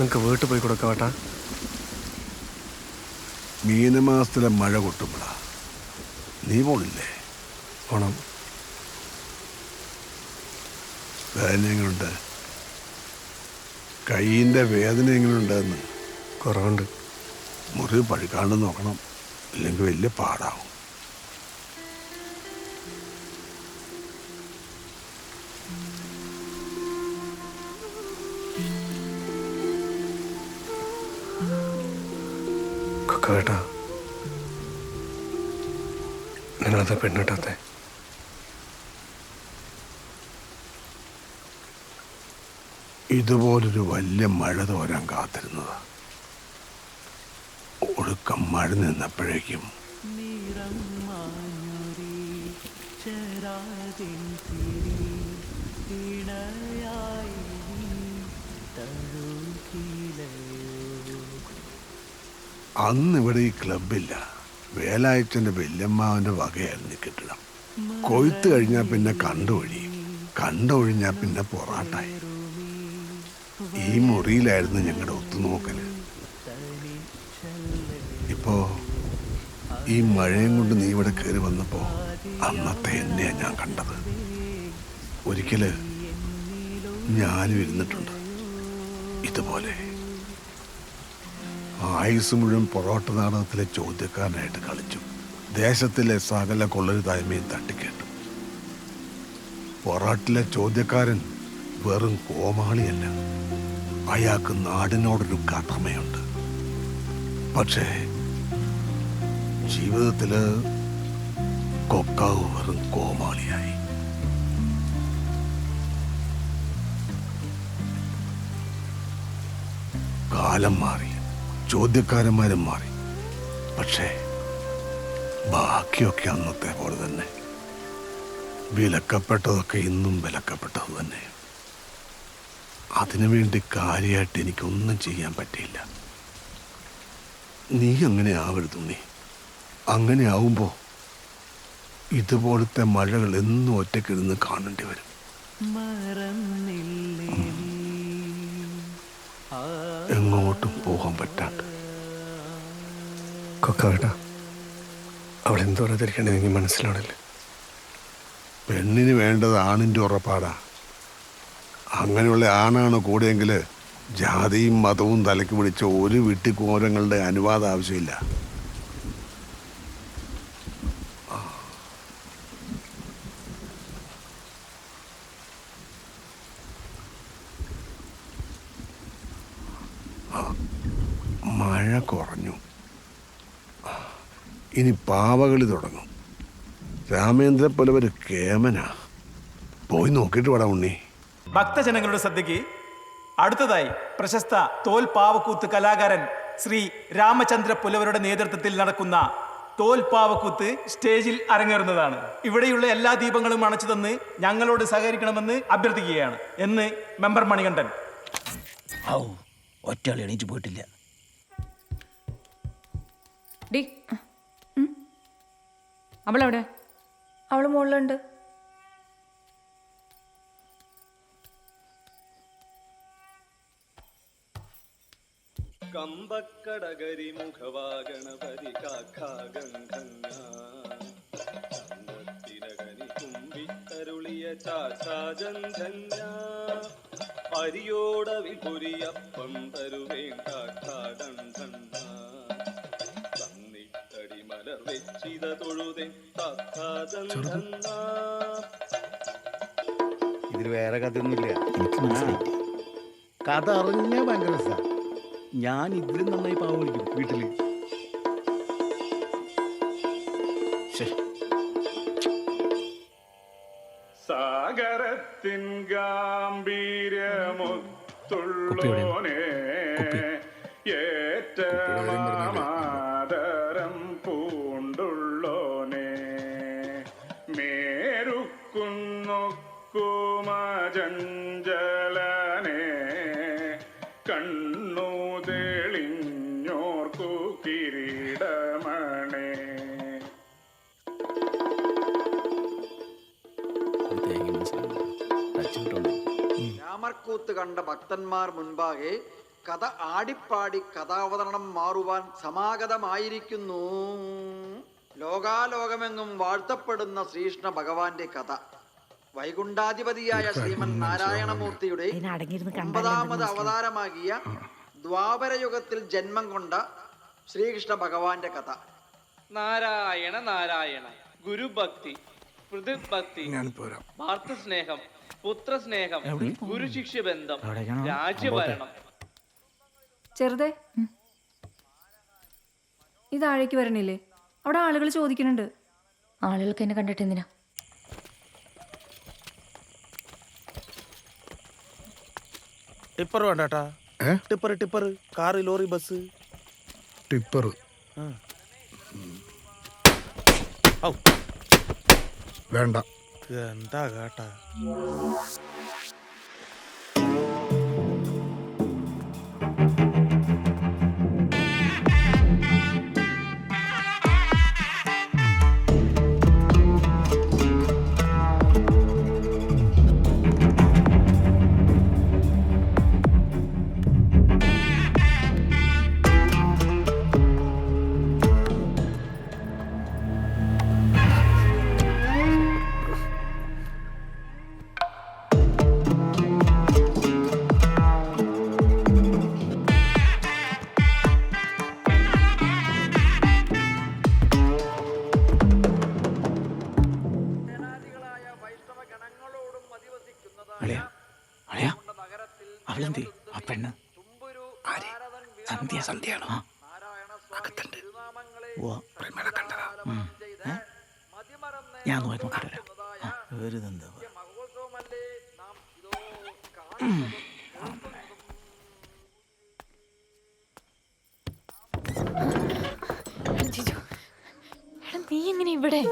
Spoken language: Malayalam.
നിനക്ക് വീട്ടിൽ പോയി കൊടുക്കാവട്ടാ മീനമാസത്തിലെ മഴ കൊട്ടുമ്പോഴാ. നീ പോണില്ലേ? പോണം. വേദന എങ്ങനെയുണ്ട് കൈയിന്റെ വേദന എങ്ങനെയുണ്ടെന്ന് കുറവുണ്ട്. മുറിവ് പഴുക്കാണ്ട് നോക്കണം. ഇല്ലെങ്കിൽ വലിയ പാടാവും. കൊക്കവേട്ടാ നിങ്ങളത് പെണ്ണിട്ടത്തെ. ഇതുപോലൊരു വലിയ മഴ തോരാൻ കാത്തിരുന്നത്. ഒടുക്കം മഴ നിന്നപ്പോഴേക്കും ഇണയായി നീ തഴുകിലയോ അന്ന് ഇവിടെ ഈ ക്ലബില്ല വേലായച്ചന്റെ വല്യമ്മാവന്റെ വകയായിരുന്നു കെട്ടിടം. കൊയ്ത്ത് കഴിഞ്ഞാൽ പിന്നെ കണ്ടൊഴിയും കണ്ടൊഴിഞ്ഞാൽ പിന്നെ പൊറാട്ടായി. ഈ മുറിയിലായിരുന്നു ഞങ്ങളുടെ ഒത്തുനോക്കൽ. ഇപ്പോ ഈ മഴയും കൊണ്ട് നീ ഇവിടെ കയറി വന്നപ്പോ അന്നത്തെ എന്നെയാ ഞാൻ കണ്ടത്. ഒരിക്കൽ ഞാനും ഇരുന്നിട്ടുണ്ട്. ഇതുപോലെ. ആയുസ് മുഴുവൻ പൊറോട്ട നാടകത്തിലെ ചോദ്യക്കാരനായിട്ട് കളിച്ചു. ദേശത്തിലെ സകല കൊള്ളരുതായ്മയും തട്ടിക്കേട്ടു. പൊറാട്ടിലെ ചോദ്യക്കാരൻ വെറും കോമാളിയല്ല. അയാൾക്ക് നാടിനോടൊരു കടമയുണ്ട്. പക്ഷേ ജീവിതത്തിൽ കൊക്കാവ് വെറും കോമാളിയായി. കാലം മാറി. ചോദ്യക്കാരന്മാരും മാറി. പക്ഷേ ബാക്കിയൊക്കെ അന്നത്തെ പോലെ തന്നെ. വിലക്കപ്പെട്ടതൊക്കെ ഇന്നും വിലക്കപ്പെട്ടത് തന്നെ. അതിനുവേണ്ടി കാര്യമായിട്ട് എനിക്കൊന്നും ചെയ്യാൻ പറ്റിയില്ല. നീ അങ്ങനെ ആവരുത് നീ അങ്ങനെ ആവുമ്പോ ഇതുപോലത്തെ മഴകൾ എന്നും ഒറ്റക്കിരുന്ന് കാണേണ്ടി വരും. എങ്ങോട്ടും പോകാൻ പറ്റാണ്ട് കൊക്കാട്ടാ അവൾ എന്തോരാതിരിക്കണേ എനിക്ക് മനസ്സിലാവണില്ല. പെണ്ണിന് വേണ്ടത് ആണിന്റെ ഉറപ്പാടാ. അങ്ങനെയുള്ള ആണാണ് കൂടെയെങ്കിൽ ജാതിയും മതവും തലയ്ക്ക് പിടിച്ച ഒരു വിട്ടിക്കോരങ്ങളുടെ അനുവാദം ആവശ്യമില്ല. മഴ കുറഞ്ഞു. ഇനി പാവകളി തുടങ്ങും. രാമേന്ദ്ര പോലെ ഒരു കേമനാ. പോയി നോക്കിയിട്ട് വേടാ ഉണ്ണി. ഭക്തജനങ്ങളുടെ ശ്രദ്ധയ്ക്ക് അടുത്തതായി പ്രശസ്ത തോൽ പാവക്കൂത്ത് കലാകാരൻ ശ്രീ രാമചന്ദ്ര പുലവരുടെ നേതൃത്വത്തിൽ നടക്കുന്ന തോൽ പാവക്കൂത്ത് സ്റ്റേജിൽ അരങ്ങേറുന്നതാണ്. ഇവിടെയുള്ള എല്ലാ ദീപങ്ങളും അണച്ചു തന്ന് ഞങ്ങളോട് സഹകരിക്കണമെന്ന് അഭ്യർത്ഥിക്കുകയാണ് എന്ന് മെമ്പർ മണികണ്ഠൻ. ഔ. ഒറ്റയാൾ എണീറ്റ് പോയിട്ടില്ല. ഡി അവളെവിടെ? അവൾ മുകളിലുണ്ട് കമ്പക്കടകരി മുഖവാഗണപതി കാഖാഗന്ധന്യത്തിനകനി കുമ്പിത്തരുളിയ ചാചാജന്ധന്യ അരിയോട വിപുരിയപ്പം തരുവേൻ കാഖാഗന്ധന്ന തന്നിട്ടടി മലർ വെച്ചിത തൊഴുതെ കാഖാഗന്ധന്ന ഇതിൽ വേറെ കഥയൊന്നുമില്ല. എനിക്ക് മനസ്സിലായി. കഥ അറിഞ്ഞ ഭയങ്കര രസമാണ് ഞാൻ ഇതിലും നന്നായി പാവം വിളിക്കും വീട്ടിൽ. ശ്ശെ, ഗാംഭീര്യമൊത്തുള്ളോനെ ഏറ്റമാതരം പൂണ്ടുള്ളോനെ. മേരുക്കുന്നൊക്കുമജഞ്ചലനെ കണ്ണു രാമർകൂത്ത് കണ്ട ഭക്തന്മാർ മുൻപാകെ കഥ ആടിപ്പാടി കഥാവതരണം മാറുവാൻ സമാഗതമായിരിക്കുന്നു. ലോകാലോകമെങ്ങും വാഴ്ത്തപ്പെടുന്ന ശ്രീകൃഷ്ണ ഭഗവാന്റെ കഥ. വൈകുണ്ഠാധിപതിയായ ശ്രീമൻ നാരായണമൂർത്തിയുടെ ഒമ്പതാമത് അവതാരമാകിയ ദ്വാപരയുഗത്തിൽ ജന്മം കൊണ്ട ശ്രീകൃഷ്ണ ഭഗവാന്റെ കഥ. നാരായണ നാരായണ ഗുരുഭക്തി പൃഥ്ഭക്തി ഭാർത്തസ്നേഹം പുത്രസ്നേഹം ഗുരുശിഷ്യ ബന്ധം രാജ്യഭരണം. ചെറുതേ ഇതാഴേക്ക് താഴേക്ക് വരണില്ലേ? അവിടെ ആളുകൾ ചോദിക്കുന്നുണ്ട്. ആളുകൾക്ക് എന്നെ കണ്ടിട്ട് എന്തിനാ? Tipper വേണ്ടാട്ടാ. Tipper tipper car lorry bus. Tipper. വേണ്ട. എന്താ കേട്ടാ? ആര്? സന്ധ്യ സന്ധ്യയാണോ? അകത്തുണ്ട്. ചെയ്ത് മതിമറന്ന് ഞാൻ നോക്കി നോക്കിട്ട് വരാം. എടാ, നീ എങ്ങനെ ഇവിടെ?